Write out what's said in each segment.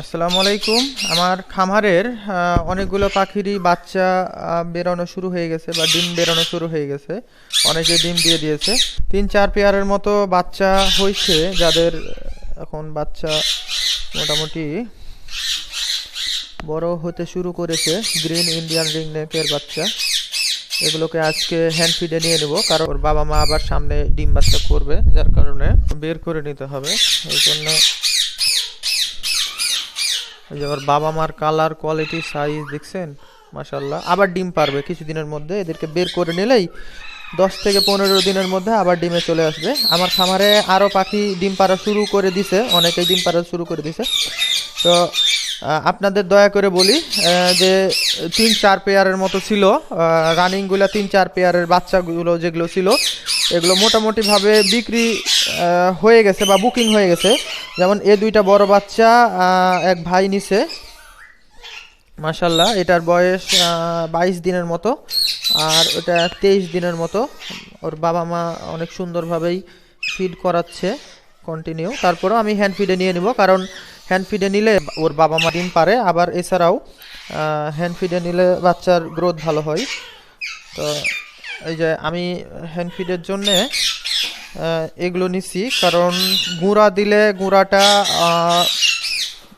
আসসালামু আলাইকুম। আমার খামারের অনেকগুলো পাখিরই বাচ্চা বেরোনো শুরু হয়ে গেছে বা ডিম বেরোনো শুরু হয়ে গেছে। অনেকে ডিম দিয়ে দিয়েছে। তিন চার পেয়ারের মতো বাচ্চা হয়েছে যাদের, এখন বাচ্চা মোটামুটি বড় হতে শুরু করেছে। গ্রিন ইন্ডিয়ান রিং নেকের বাচ্চা। এগুলোকে আজকে হ্যান্ড ফিডে নিয়ে নেব। কারণ বাবা মা আবার সামনে ডিম বাচ্চা করবে, যার কারণে বের করে নিতে হবে। এই জন্য এই যে ওর বাবা মার কালার কোয়ালিটি সাইজ দেখছেন? মাসাল্লাহ আবার ডিম পারবে কিছুদিনের মধ্যে। এদেরকে বের করে নিলেই দশ থেকে পনেরো দিনের মধ্যে আবার ডিমে চলে আসবে। আমার খামারে আরও পাখি ডিম পাড়া শুরু করে দিছে। অনেকেই ডিম পাড়া শুরু করে দিছে। তো আপনাদের দয়া করে বলি যে তিন চার পেয়ারের মতো ছিল রানিংগুলো তিন চার পেয়ারের বাচ্চাগুলো যেগুলো ছিল, এগুলো মোটামুটিভাবে বিক্রি হয়ে গেছে বা বুকিং হয়ে গেছে। যেমন এ দুইটা বড় বাচ্চা এক ভাই নিছে। মাশাল্লাহ, এটার বয়স বাইশ দিনের মতো, আর ওটা তেইশ দিনের মতো। ওর বাবা মা অনেক সুন্দরভাবেই ফিড করাচ্ছে কন্টিনিউ তারপরেও আমি হ্যান্ড ফিডে নিয়ে নিব, কারণ হ্যান্ড ফিডে নিলে ওর বাবা মা ডিম পারে, আবার এছাড়াও হ্যান্ড ফিডে নিলে বাচ্চার গ্রোথ ভালো হয়। তো এই যে আমি হ্যান্ড ফিডের জন্যে এগুলো নিছি, কারণ গুঁড়া দিলে গুঁড়াটা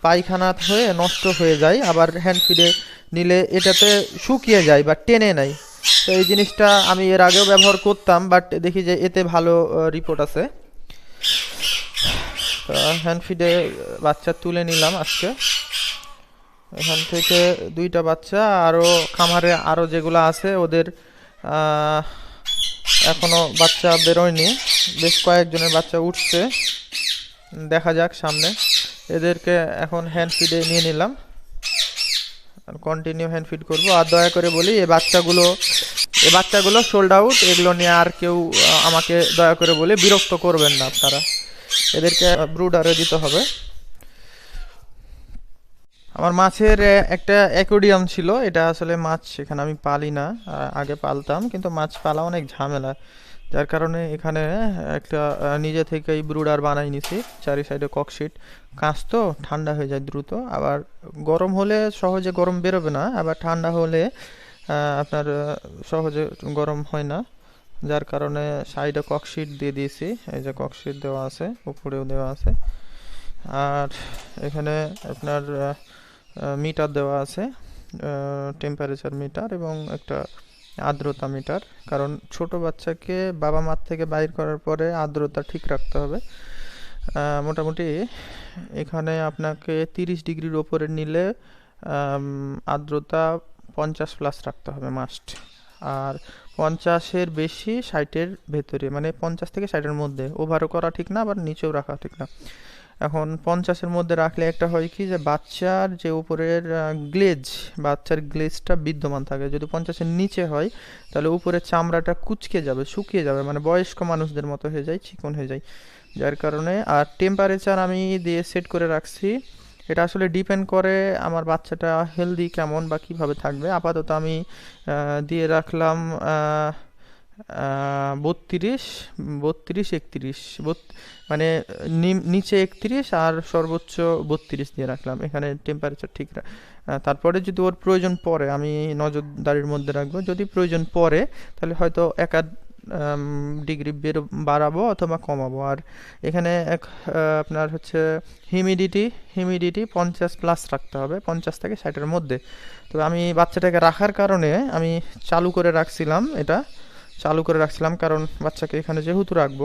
পায়খানা হয়ে নষ্ট হয়ে যায়, আবার হ্যান্ড ফিডে নিলে এটাতে শুকিয়ে যায় বা টেনে নেয়। তো এই জিনিসটা আমি এর আগেও ব্যবহার করতাম, বাট দেখি যে এতে ভালো রিপোর্ট আছে। হ্যান্ড ফিডে বাচ্চা তুলে নিলাম আজকে। এখান থেকে দুইটা বাচ্চা আরও খামারে আরও যেগুলো আছে, ওদের এখনও বাচ্চা বেরোয়নি। বেশ কয়েকজনের বাচ্চা উঠছে। দেখা যাক সামনে। এদেরকে এখন হ্যান্ড ফিডে নিয়ে নিলাম। কন্টিনিউ হ্যান্ড ফিড করব। আর দয়া করে বলি এই বাচ্চাগুলো এই বাচ্চাগুলো সোল্ড আউট এগুলো নিয়ে আর কেউ আমাকে দয়া করে বলে বিরক্ত করবেন না আপনারা। এদেরকে ব্রুডারে দিতে হবে। আমার মাছের একটা অ্যাকোডিয়াম ছিল। এটা আসলে মাছ এখানে আমি পালি না আগে পালতাম, কিন্তু মাছ পালা অনেক ঝামেলা। যার কারণে এখানে একটা নিজে থেকেই ব্রুডার বানাই নিছি। চারি সাইডে ককশিট কাঁচ তো, ঠান্ডা হয়ে যায় দ্রুত। আবার গরম হলে সহজে গরম বেরোবে না, আবার ঠান্ডা হলে আপনার সহজে গরম হয় না। যার কারণে সাইডে ককশিট দিয়ে দিয়েছি, এই যে ককশিট দেওয়া আছে, উপরেও দেওয়া আছে। আর এখানে আপনার মিটার দেওয়া আছে টেম্পারেচার মিটার এবং একটা আর্দ্রতা মিটার। কারণ ছোট বাচ্চাকে বাবা মার থেকে বাইর করার পরে আর্দ্রতা ঠিক রাখতে হবে। মোটামুটি এখানে আপনাকে তিরিশ ডিগ্রির ওপরে নিলে আর্দ্রতা পঞ্চাশ প্লাস রাখতে হবে মাস্ট আর পঞ্চাশের বেশি ষাটের ভেতরে মানে পঞ্চাশ থেকে ষাটের মধ্যে। ওভারও করা ঠিক না, আবার নিচেও রাখা ঠিক না। এখন পঞ্চাশের মধ্যে রাখলে একটা হয় কি যে, বাচ্চার যে উপরের গ্লেজ, বাচ্চার গ্লেজটা বিদ্যমান থাকে। যদি পঞ্চাশের নিচে হয়, তাহলে উপরের চামড়াটা কুচকে যাবে, শুকিয়ে যাবে মানে বয়স্ক মানুষদের মতো হয়ে যায়, চিকন হয়ে যায়। যার কারণে, আর টেম্পারেচার আমি দিয়ে সেট করে রাখছি এটা আসলে ডিপেন্ড করে আমার বাচ্চাটা হেলদি কেমন বা কীভাবে থাকবে। আপাতত আমি দিয়ে রাখলাম বত্রিশ বত্রিশ, একত্রিশ মানে নিচে একত্রিশ আর সর্বোচ্চ বত্রিশ দিয়ে রাখলাম। এখানে টেম্পারেচার ঠিক তারপরে যদি ওর প্রয়োজন পড়ে, আমি নজরদারির মধ্যে রাখব। যদি প্রয়োজন পড়ে, তাহলে হয়তো এক ডিগ্রি বের, বাড়াবো অথবা কমাবো। আর এখানে এক আপনার হচ্ছে হিউমিডিটি হিউমিডিটি পঞ্চাশ প্লাস রাখতে হবে, পঞ্চাশ থেকে ষাটের মধ্যে। তো আমি বাচ্চাটাকে রাখার কারণে আমি চালু করে রাখছিলাম এটা, চালু করে রাখছিলাম কারণ বাচ্চাকে এখানে যেহেতু রাখব